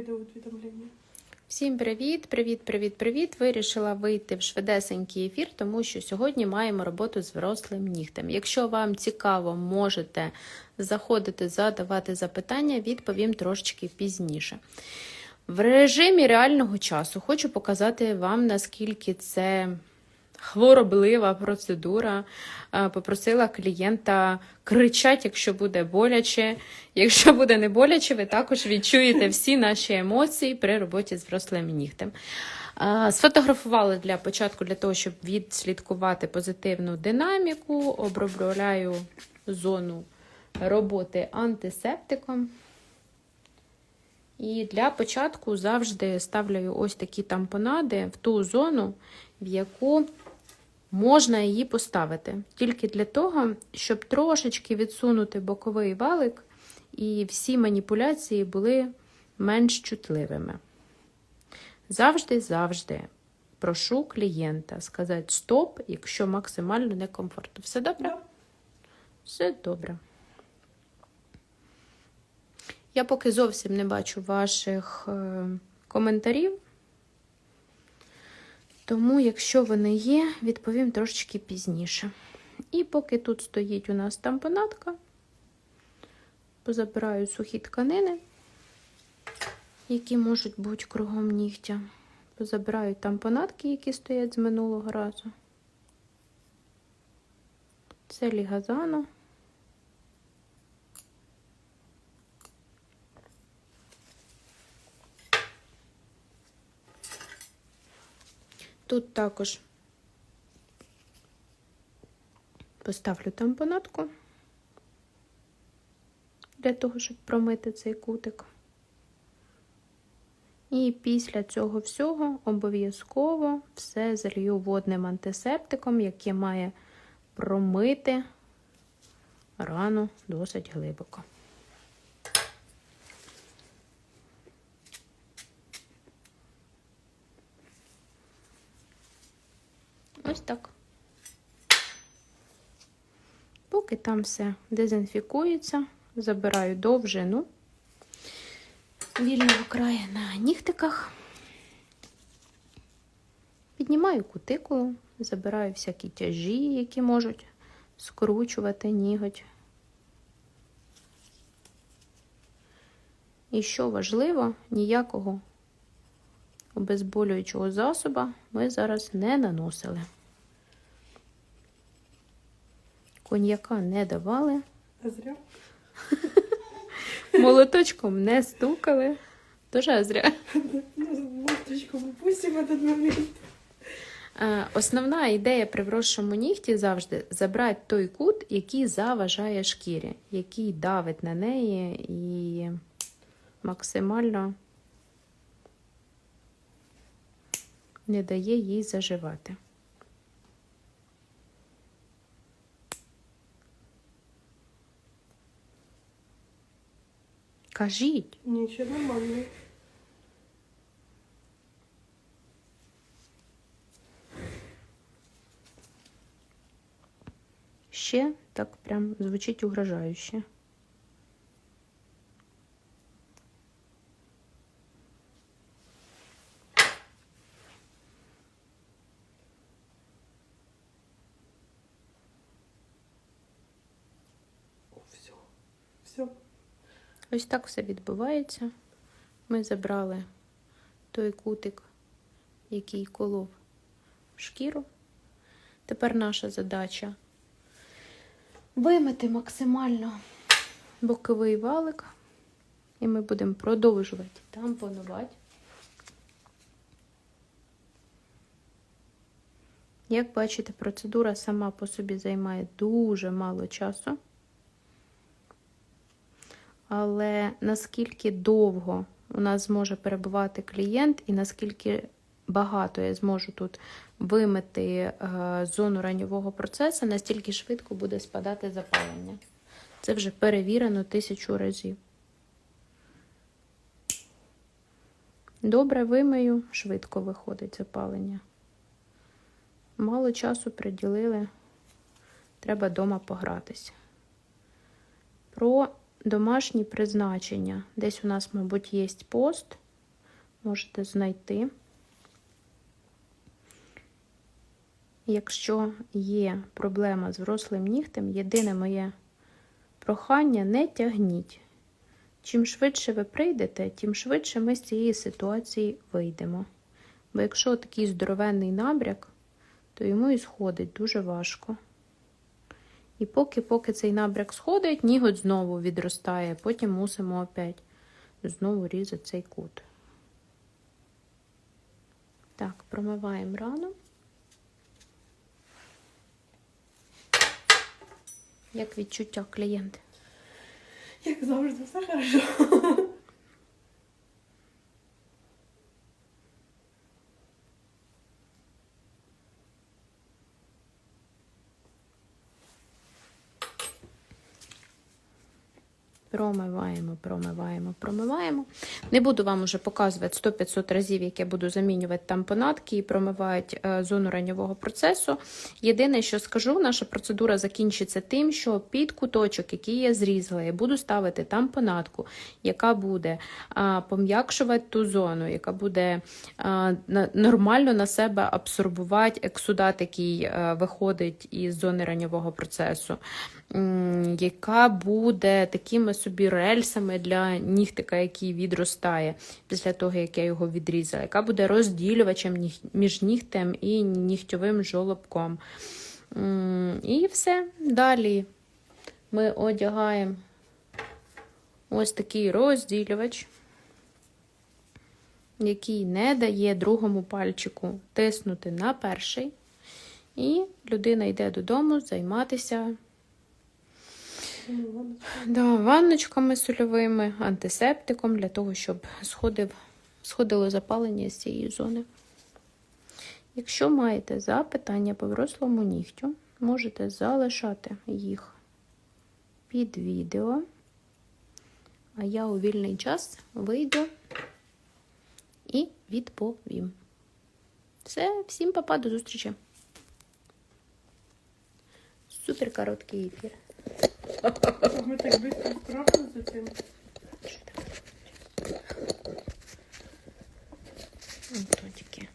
прийде увідомлення. Всім привіт, привіт, привіт, привіт. Вирішила вийти в швидесенький ефір, тому що сьогодні маємо роботу з врослим нігтем. Якщо вам цікаво, можете заходити, задавати запитання, відповім трошечки пізніше. В режимі реального часу хочу показати вам, наскільки це хвороблива процедура. Е, Попросила клієнта кричать, якщо буде боляче. Якщо буде не боляче, ви також відчуєте всі наші емоції при роботі з врослим нігтем. Е, Сфотографували для початку для того, щоб відслідкувати позитивну динаміку. Обробляю зону роботи антисептиком. І для початку завжди ставлю ось такі тампонади в ту зону, в яку можна її поставити. Тільки для того, щоб трошечки відсунути боковий валик, і всі маніпуляції були менш чутливими. Завжди-завжди прошу клієнта сказати стоп, якщо максимально некомфортно. Все добре? Все добре. Я поки зовсім не бачу ваших е, коментарів. Тому, якщо вони є, відповім трошечки пізніше. І поки тут стоїть у нас тампонатка, позабираю сухі тканини, які можуть бути кругом нігтя. Позабираю тампонатки, які стоять з минулого разу. Це лігазано. Тут також поставлю тампонатку для того, щоб промити цей кутик. І після цього всього обов'язково все залью водним антисептиком, який має промити рану досить глибоко. Ось так. Поки там все дезінфікується, забираю довжину вільного краю на нігтиках. Піднімаю кутикулу, забираю всякі тяжі, які можуть скручувати ніготь. І що важливо, ніякого обезболюючого засоба ми зараз не наносили. Коньяка не давали, А зря. молоточком не стукали. Дуже зря. Марточку упустим в этот момент. Основна ідея при вросшому нігті завжди забрати той кут, який заважає шкірі, який давить на неї і максимально не дає їй заживати. Кажіть. Ничего нормально. Ще так прям звучить угрожающе. Все. Все. Ось так все відбувається. Ми забрали той кутик, який колов шкіру. Тепер наша задача вимити максимально боковий валик, і ми будемо продовжувати тампонувати. Як бачите, процедура сама по собі займає дуже мало часу. Але наскільки довго у нас зможе перебувати клієнт, і наскільки багато я зможу тут вимити е, зону ранньового процесу, настільки швидко буде спадати запалення. Це вже перевірено тисячу разів. Добре вимию, швидко виходить запалення. Мало часу приділили, треба вдома погратися. Про домашні призначення. Десь у нас, мабуть, є пост можете знайти. Якщо є проблема з врослим нігтем, єдине моє прохання не тягніть. Чим швидше ви прийдете, тим швидше ми з цієї ситуації вийдемо. Бо якщо такий здоровенний набряк, то йому і сходить дуже важко. І поки поки цей набряк сходить, ніготь знову відростає, потім мусимо опять знову різати цей кут. Так, промиваємо рану. Як відчуття клієнти? Як завжди, все хорошо. Промиваємо, промиваємо, промиваємо. Не буду вам уже показувати 100-500 разів, як я буду замінювати тампонадки і промивати е, зону ранньового процесу. Єдине, що скажу, наша процедура закінчиться тим, що під куточок, який я зрізала, я буду ставити тампонадку, яка буде пом'якшувати ту зону, яка буде нормально на себе абсорбувати ексудат, який е, виходить із зони ранньового процесу, яка буде такими собі рельсами для нігтика, який відростає після того, як я його відрізала, яка буде розділювачем між нігтем і нігтьовим жолобком. І все. Далі ми одягаємо ось такий розділювач, який не дає другому пальчику тиснути на перший. І людина йде додому займатися Ладно. да, ванночками сольовими, антисептиком для того, щоб сходив, сходило запалення з цієї зони. Якщо маєте запитання по врослому нігтю, можете залишати їх під відео. А я у вільний час вийду і відповім. Все, всім папа, до зустрічі. Супер короткий ефір. Ми так швидко справилися цим. Антончик.